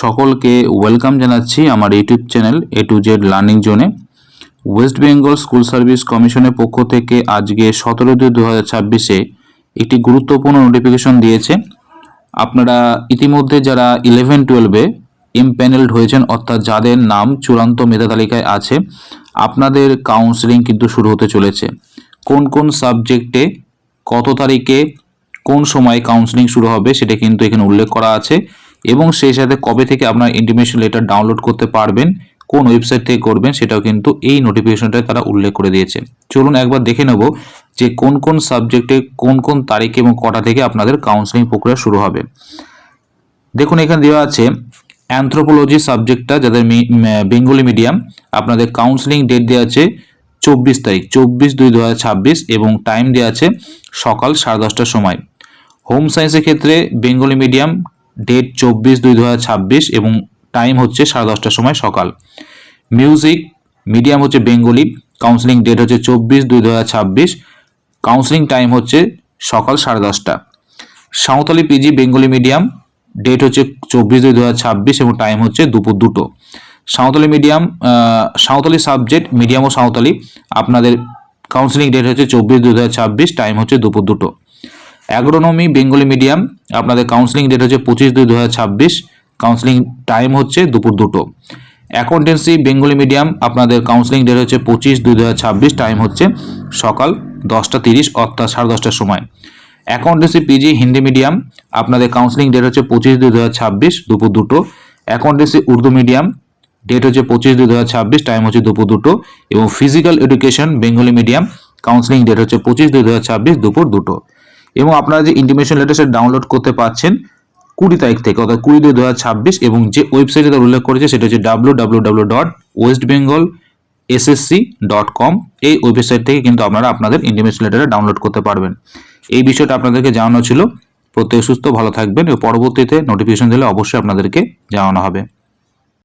সকলকে ওয়েলকাম জানাচ্ছি আমার YouTube channel A to Z learning জোনে ওয়েস্ট বেঙ্গল স্কুল সার্ভিস কমিশনের পক্ষ থেকে আজকে সতেরো দুই দু হাজার ছাব্বিশে একটি গুরুত্বপূর্ণ নোটিফিকেশন দিয়েছে। আপনারা ইতিমধ্যে যারা ইলেভেন টুয়েলভে এমপ্যানেলড হয়েছেন, অর্থাৎ যাদের নাম চূড়ান্ত মেধা তালিকায় আছে, আপনাদের কাউন্সেলিং কিন্তু শুরু হতে চলেছে। কোন কোন সাবজেক্টে কত তারিখে কোন সময় কাউন্সেলিং শুরু হবে, সেটা কিন্তু এখানে উল্লেখ করা আছে। এবং সেই সাথে কবে থেকে আপনার ইন্টিমেশন লেটার ডাউনলোড করতে পারবেন, কোন ওয়েবসাইট থেকে করবেন সেটাও কিন্তু এই নোটিফিকেশনটায় তারা উল্লেখ করে দিয়েছে। চলুন একবার দেখে নেব যে কোন কোন সাবজেক্টে কোন কোন তারিখ এবং কটা থেকে আপনাদের কাউন্সেলিং প্রক্রিয়া শুরু হবে। দেখুন, এখানে দেওয়া আছে অ্যানথ্রোপোলজি সাবজেক্টটা যাদের বেঙ্গলি মিডিয়াম আপনাদের কাউন্সেলিং ডেট দেওয়া আছে চব্বিশ তারিখ, চব্বিশ দুই দু এবং টাইম দেওয়া আছে সকাল সাড়ে দশটার সময়। হোম সায়েন্সের ক্ষেত্রে বেঙ্গলি মিডিয়াম ডেট চব্বিশ দুই দু এবং টাইম হচ্ছে সাড়ে দশটার সময় সকাল। মিউজিক, মিডিয়াম হচ্ছে বেঙ্গলি কাউন্সিলিং ডেট হচ্ছে চব্বিশ দুই দু কাউন্সিলিং টাইম হচ্ছে সকাল সাড়ে দশটা। Santali PG Bengali medium date হচ্ছে চব্বিশ দুই দু এবং টাইম হচ্ছে দুপুর দুটো। Santali medium Santali subject medium ও সাঁওতালি, আপনাদের কাউন্সিলিং ডেট হচ্ছে চব্বিশ দুই টাইম হচ্ছে দুপুর দুটো। অ্যাগ্রোনমি বেঙ্গলি মিডিয়াম আপনাদের কাউন্সিলিং ডেট হচ্ছে পঁচিশ দুই দু কাউন্সিলিং টাইম হচ্ছে দুপুর দুটো। অ্যাকাউন্টেন্সি বেঙ্গলি মিডিয়াম আপনাদের কাউন্সিলিং ডেট হচ্ছে পঁচিশ দুই দু টাইম হচ্ছে সকাল দশটা তিরিশ, অর্থাৎ সাড়ে দশটার সময়। অ্যাকাউন্টেন্সি পিজি হিন্দি মিডিয়াম আপনাদের কাউন্সিলিং ডেট হচ্ছে পঁচিশ দুই দু দুপুর দুটো। অ্যাকাউন্টেন্সি উর্দু মিডিয়াম ডেট হচ্ছে পঁচিশ দুই দু টাইম হচ্ছে দুপুর দুটো। এবং physical education Bengali medium counselling date হচ্ছে পঁচিশ দুই দু দুপুর দুটো। এবং আপনারা যে ইন্টিমেশন লেটার ডাউনলোড করতে পারছেন কুড়ি তারিখ থেকে, অর্থাৎ কুড়ি দুই দু এবং যে ওয়েবসাইটে তারা উল্লেখ করেছে সেটা হচ্ছে W W W dot West Bengal SSC dot com এই ওয়েবসাইট থেকে কিন্তু আপনারা আপনাদের ইন্টিমেশন লেটারটা ডাউনলোড করতে পারবেন। এই বিষয়টা আপনাদেরকে জানানো ছিল। প্রত্যেক সুস্থ, ভালো থাকবেন এবং পরবর্তীতে নোটিফিকেশন দিলে অবশ্যই আপনাদেরকে জানানো হবে।